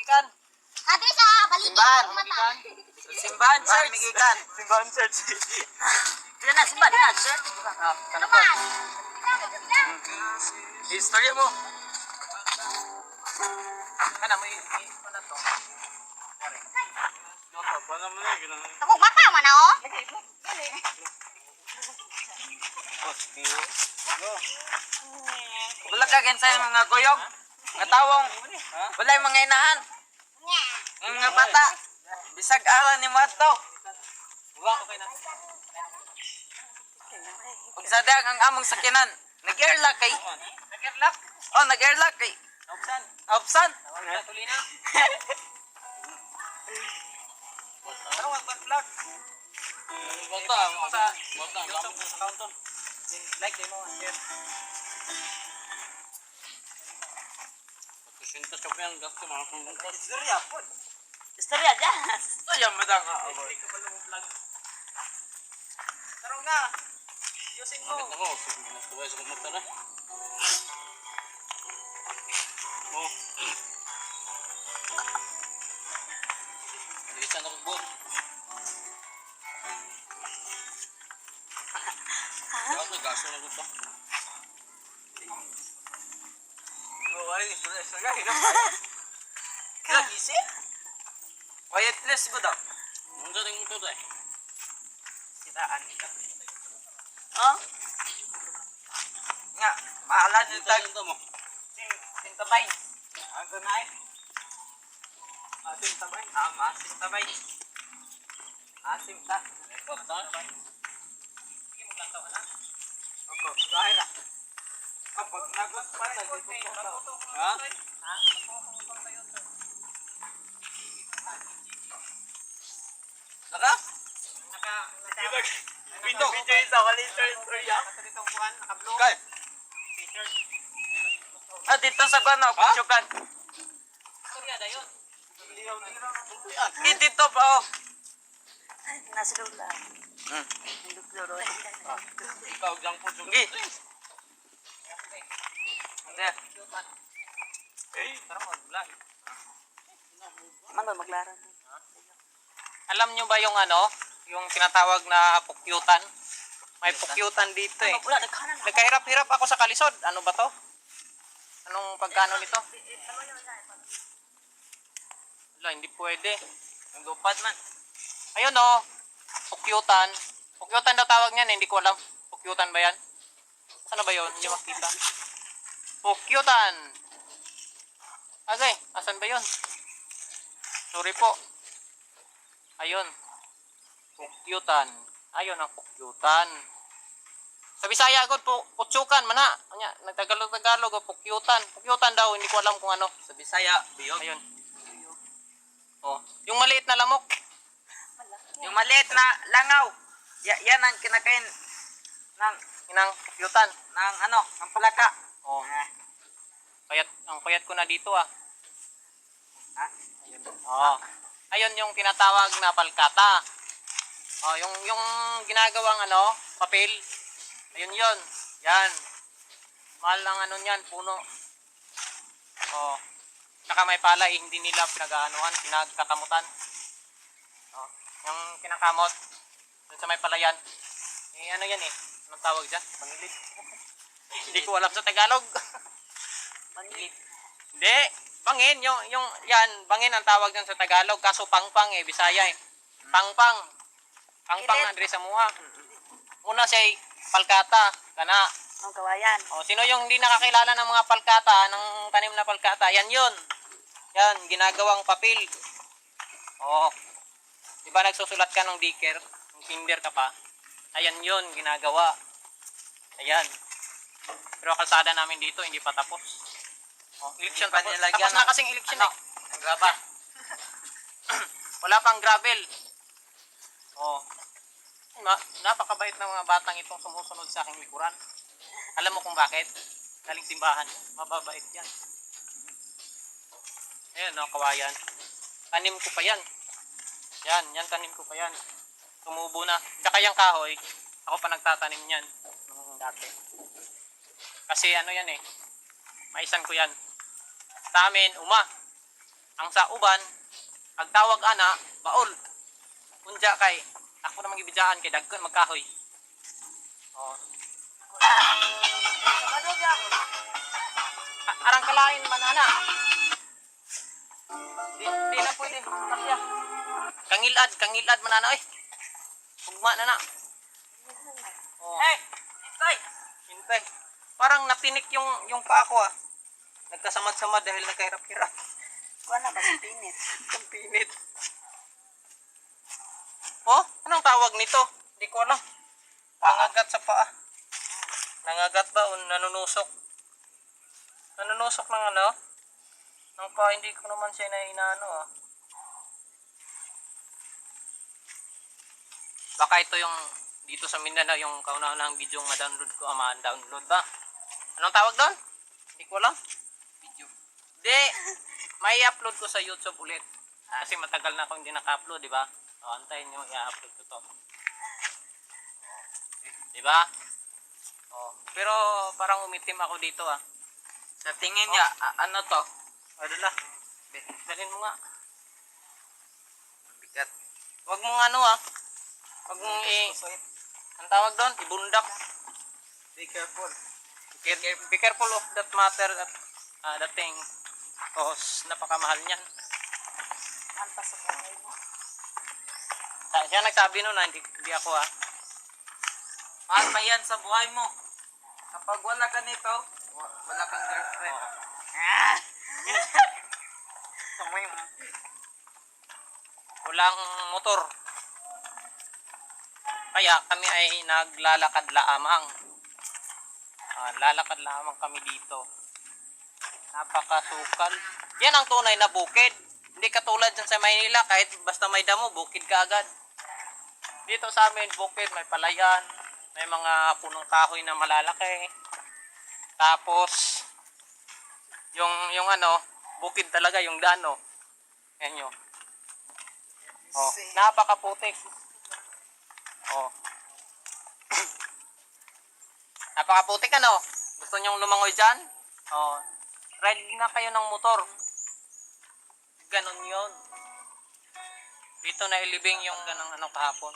magikan. Ate sa balik. Simbahan. Mata. Simbahan church. migikan? Simbahan church. Dila na, simba, dila, sir. Ah, kana po. History mo. Kana mo ano to. Ako baka man oh. Wala ka mga kuyog. Nga tawong. Wala yung mga inahan. Yung mga bata. Bisag aran ni Mato. Wala ko na. Ug sa dag ang among sakinan. Nag-airlock kay. Nag-airlock. Oh, nag-airlock kay. Opsan. Opsan. Wala tuloy na. Ano ang vlog? Bota, bota, bota. Like din mo, share. Kusinto sa pang gasto mga kung Istorya po. Istorya dyan. Yung madang ka. Hindi ka pala mo vlog. Taro nga. Ayusin mo. Ako, sige na. Tuwa sa kumata Hinap tayo. Quiet place ko daw. Ang dating mo to, eh. Sitaan. Oh. Nga, Ang yung tag. dating mo. Sintabay. Ganay. Asim tabay. Ah, maasim tabay. Asim ta. Ikaw ta. Sige mo lang na. Ako, dahil ah. Kapag nagot pa sa dito ko. Ha? Naka? Naka naka Video video isa kali sir istorya. Nakatitong kuan, naka-blue. Kay. Ah, dito sa bano, pagsukan. Istorya dayon. Eh, dito pa oh. Nasa lula. Hmm. Ikaw jang po Sige. Hindi. Eh, tara mo vlog. Man ba maglaro? Alam nyo ba yung ano, yung tinatawag na pukyutan? May pukyutan dito eh. Nagkahirap-hirap ako sa kalisod. Ano ba to? Anong pagkano nito? Wala, hindi pwede. Ang gupad man. Ayun oh, pukyutan. Pukyutan daw tawag niyan, eh. hindi ko alam. Pukyutan ba yan? Sana ba yun? Hindi makita. Pukyutan. Agay, asan ba yun? Sorry po. Ayun. Pukyutan. Ayun ang pukyutan. Sa Bisaya agad po, putsukan mana. Anya, nagtagalog Tagalog oh, pukyutan. Pukyutan daw, hindi ko alam kung ano. Sa Bisaya, biyog. Ayun. Oh, yung maliit na lamok. Yung maliit na langaw. Ya, yan ang kinakain ng, Inang pukyutan. ng ano, ng palaka. Oh, Ah, payat, ang payat ko na dito ah. ha? Ayun. Oh. Ayun yung tinatawag na palkata. Oh, yung yung ginagawang ano, papel. Ayun 'yon. Yan. Mahal ang ano niyan, puno. Oh. Saka may palay, hindi nila pinag-aanuhan, pinagkakamutan. Oh, yung kinakamot dun sa may palayan. Eh, ano yan eh? Anong tawag dyan? Pangilid. hindi ko alam sa Tagalog. Pangilid. Hindi. Bangin. Yung, yung, yan. Bangin ang tawag dyan sa Tagalog. Kaso pangpang eh. Bisaya eh. Pangpang. Pangpang. Andre Samuha. Una siya ay palkata. Kana. Ang kawayan. O, sino yung hindi nakakilala ng mga palkata, ng tanim na palkata? Yan yun. Yan. Ginagawang papel. O. Di ba nagsusulat ka ng diker? Ng kinder ka pa? Ayan yun. Ginagawa. Ayan. Pero kalsada namin dito, hindi pa tapos. Oh, election pa tapos, nilagyan tapos na ng- kasing election ano, eh. Ang graba. Wala pang gravel. Oh. Na, napakabait ng mga batang itong sumusunod sa aking likuran. Alam mo kung bakit? Galing simbahan. Mababait yan. Ayan, no, kawayan. Tanim ko pa yan. Yan, yan tanim ko pa yan. Tumubo na. Tsaka yung kahoy, ako pa nagtatanim yan. Nung dati. Kasi ano yan eh, maisan ko yan. Sa amin, uma. ang sa uban ang tawag ana baol unja kay ako na magibidaan kay dagkon magkahoy. Oh. Arang kalain man ana. Di, di na pwede kasya kangilad kangilad man ana oy. Ugma na na. Oh. Hey, hintay. hintay parang napinik yung yung paa ko ah nagkasamad-samad dahil nagkahirap-hirap na ba si Pinit? Ang pinit. Oh, anong tawag nito? Hindi ko alam. Nangagat sa paa. Nangagat ba o nanunusok? Nanunusok ng ano? Ng paa, hindi ko naman siya na inaano ah. Baka ito yung dito sa Mindanao yung kauna-unahang video yung ma-download ko, ah, ma-download ba? Anong tawag doon? Hindi ko alam. Video. Hindi. May upload ko sa YouTube ulit. Kasi matagal na akong hindi naka-upload, di ba? O, antayin nyo, i-upload ko to. Di ba? Oh, pero parang umitim ako dito ah. Sa tingin niya, a- ano to? O, dala. Dalhin mo nga. Bigat. Huwag mong ano ah. Huwag mong i... Ang tawag doon? Ibundak. Be careful. Be, be careful of that matter that, uh, that thing. Cause napakamahal niyan. Antas sa buhay mo. Sa- Siya nagsabi nun ah, hindi, hindi ako ah. Mahal pa yan sa buhay mo. Kapag wala ka nito, wa- wala kang girlfriend. Ah! Tumoy mo. Walang motor. Kaya kami ay naglalakad lamang. Ah, lalakad lamang kami dito. Napakasukal. Yan ang tunay na bukid. Hindi katulad dyan sa Maynila, kahit basta may damo, bukid ka agad. Dito sa amin, bukid, may palayan, may mga punong kahoy na malalaki. Tapos, yung, yung ano, bukid talaga, yung dano. Yan yun. Oh, napakaputik. Oh. napakaputik ano? Gusto niyong lumangoy dyan? Oh. Ride na kayo ng motor. Ganon yon. Dito na ilibing yung ganang ano kahapon.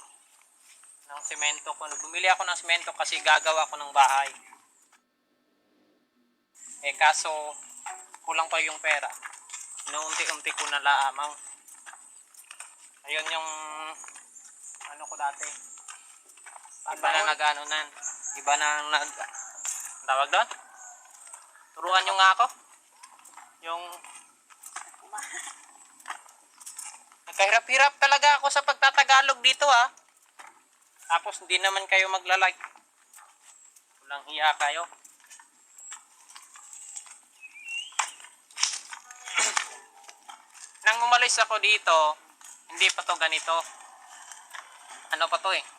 Ng semento ko. Bumili ako ng semento kasi gagawa ko ng bahay. Eh kaso, kulang pa yung pera. Inuunti-unti ko na lamang. Ayun yung ano ko dati. Iba na nag-ano nan. Iba na nag... ang Tawag doon? Turuan nyo nga ako. Yung... Nagkahirap-hirap talaga ako sa pagtatagalog dito ha. Tapos hindi naman kayo magla-like. Walang hiya kayo. Nang umalis ako dito, hindi pa to ganito. Ano pa to eh?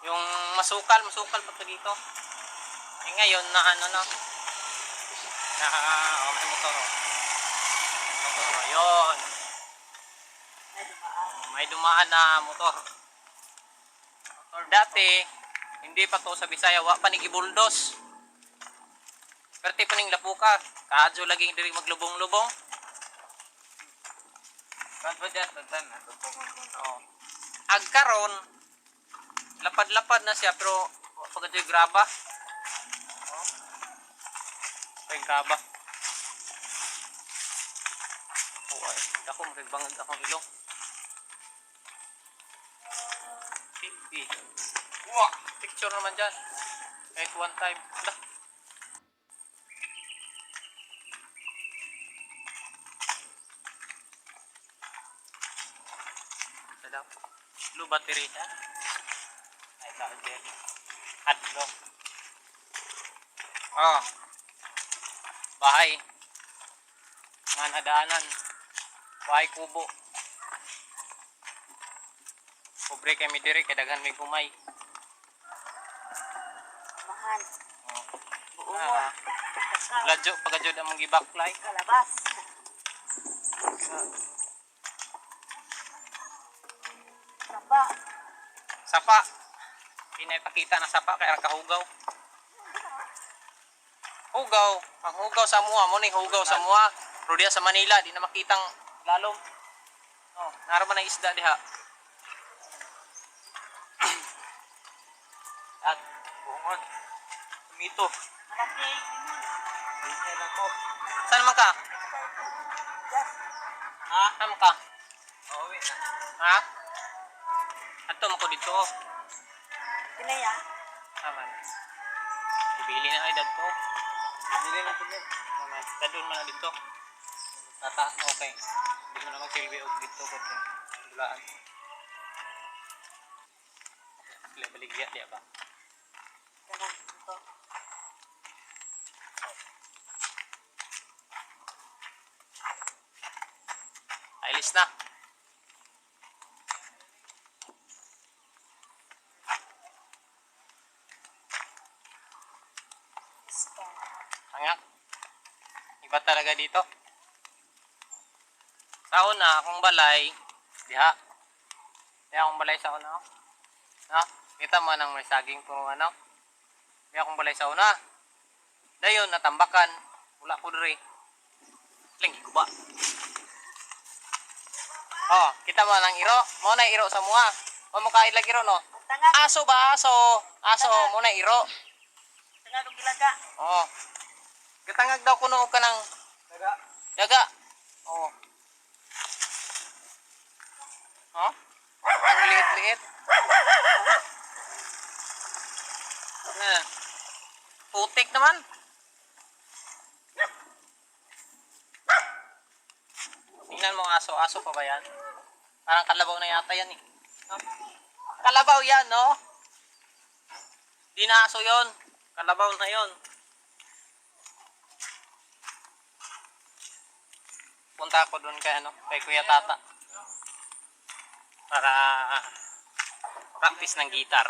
Yung masukal, masukal pa to dito. Eh ngayon, na ano na. Na, oh, may motor oh. Motor oh, yun. Ay, dumaan. May dumaan na motor. Dati, hindi pa to sa Bisaya, wa pa ni gibuldos. Pero tipo ning lapuka, kadyo laging diri maglubong-lubong. Ba't ba dyan? Tatan na. Oh. Agkaron, lapad-lapad na siya pero pagkat yung graba. Oh. Ito yung graba. Oh, ay, ako makigbangag akong ilong. Pilpi. Wah! Picture naman dyan. Kahit one time. Ala. Ito daw. Blue battery siya. Ay, ito. Gel. Adlo. Oh. Bahay. Nga nadaanan. Bahay kubo. Pobre kay mi diri kay daghan may kumay. Mahan. Oh. Buo mo. Ah. Ladyo, pagadyo na mong gibaklay. Kalabas. Sapa. Sapa. Pinapakita na sapa kaya kahugaw. Hugaw. Ang hugaw sa mua mo ni hugaw sa mua. Pero diya sa Manila, di na makitang lalom. Oh, naraman na isda diha. At buongon. Mito. Malaki. Yun. Ganyan ako. Saan man ka? Ha? Saan man ka? Uuwi na. Ha? Ato mo ko dito. Pinaya. Aman. Ibili na ay dad ko. Bili na tingin. Aman. Dadun man na dito. Tata. Okay. Hindi mo na magsilbi og dito ko to. Bulaan. Sila baligya di ba? Ganun. Ito. Ailis na. Isda. Hangak. Iba talaga dito. Sa una, akong balay, diha. Diha akong balay sa una. oh. No? Kita mo nang may saging puro ano. Diha akong balay sa una. Dayon, natambakan. Wala ko diri. Lagi ko ba? Oh, kita mo nang iro. Mo na iro sa mua. Mo mo kain lagi ro no. Aso ba aso? Aso mo na iro. Tangag og gilaga. Oh. Gatangag daw kuno og kanang Daga. daga. Oh. Oh? Ang liit-liit. Na. Putik naman. Tingnan mo aso. Aso pa ba yan? Parang kalabaw na yata yan eh. No? Kalabaw yan, no? Di na aso yon. Kalabaw na yon. punta ako doon kay ano, kay Kuya Tata. Para practice ng guitar.